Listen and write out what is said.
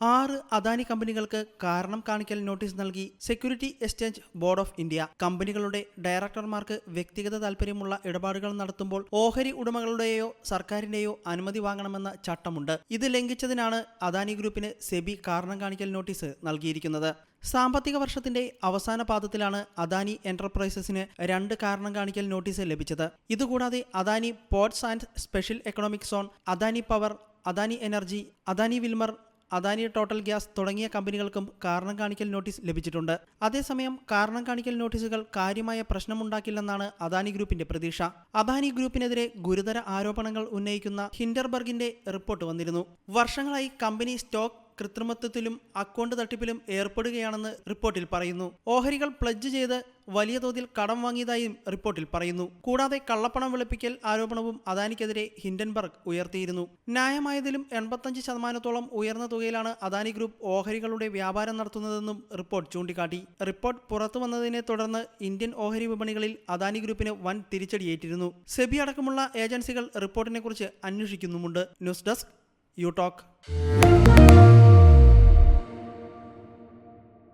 ആറ് അദാനി കമ്പനികൾക്ക് കാരണം കാണിക്കൽ നോട്ടീസ് നൽകി security exchange board of India. കമ്പനികളുടെ ഡയറക്ടർമാർക്ക് വ്യക്തിഗത താൽപ്പര്യമുള്ള ഇടപാടുകൾ നടത്തുമ്പോൾ ഓഹരി ഉടമകളുടെയോ സർക്കാരിന്റെയോ അനുമതി വാങ്ങണമെന്ന ചട്ടമുണ്ട്. ഇത് ലംഘിച്ചതിനാണ് അദാനി ഗ്രൂപ്പിന് സെബി കാരണം കാണിക്കൽ നോട്ടീസ് നൽകിയിരിക്കുന്നത്. സാമ്പത്തിക വർഷത്തിന്റെ അവസാന പാദത്തിലാണ് അദാനി എന്റർപ്രൈസസിന് രണ്ട് കാരണം കാണിക്കൽ നോട്ടീസ് ലഭിച്ചത്. ഇതുകൂടാതെ Adani ports and special economic zone Adani power Adani energy Adani Wilmar Adani total gas തുടങ്ങിയ കമ്പനികൾക്കും കാരണം കാണിക്കൽ നോട്ടീസ് ലഭിച്ചിട്ടുണ്ട്. അതേസമയം കാരണം കാണിക്കൽ നോട്ടീസുകൾ കാര്യമായ പ്രശ്നമുണ്ടാക്കില്ലെന്നാണ് അദാനി ഗ്രൂപ്പിന്റെ പ്രതീക്ഷ. അദാനി ഗ്രൂപ്പിനെതിരെ ഗുരുതര ആരോപണങ്ങൾ ഉന്നയിക്കുന്ന ഹിൻഡർബർഗിന്റെ റിപ്പോർട്ട് വന്നിരുന്നു. വർഷങ്ങളായി കമ്പനി സ്റ്റോക്ക് കൃത്രിമത്വത്തിലും അക്കൗണ്ട് തട്ടിപ്പിലും ഏർപ്പെടുകയാണെന്ന് റിപ്പോർട്ടിൽ പറയുന്നു. ഓഹരികൾ പ്ലജ് ചെയ്ത് വലിയ തോതിൽ കടം വാങ്ങിയതായും റിപ്പോർട്ടിൽ പറയുന്നു. കൂടാതെ കള്ളപ്പണം വെളുപ്പിക്കൽ ആരോപണവും അദാനിക്കെതിരെ ഹിൻഡൻബർഗ് ഉയർത്തിയിരുന്നു. ന്യായമായതിലും എൺപത്തഞ്ച് ശതമാനത്തോളം ഉയർന്ന തുകയിലാണ് അദാനി ഗ്രൂപ്പ് ഓഹരികളുടെ വ്യാപാരം നടത്തുന്നതെന്നും റിപ്പോർട്ട് ചൂണ്ടിക്കാട്ടി. റിപ്പോർട്ട് പുറത്തു വന്നതിനെ തുടർന്ന് ഇന്ത്യൻ ഓഹരി വിപണികളിൽ അദാനി ഗ്രൂപ്പിന് വൻ തിരിച്ചടിയേറ്റിരുന്നു. സെബി അടക്കമുള്ള ഏജൻസികൾ റിപ്പോർട്ടിനെക്കുറിച്ച് അന്വേഷിക്കുന്നുമുണ്ട്. News desk you talk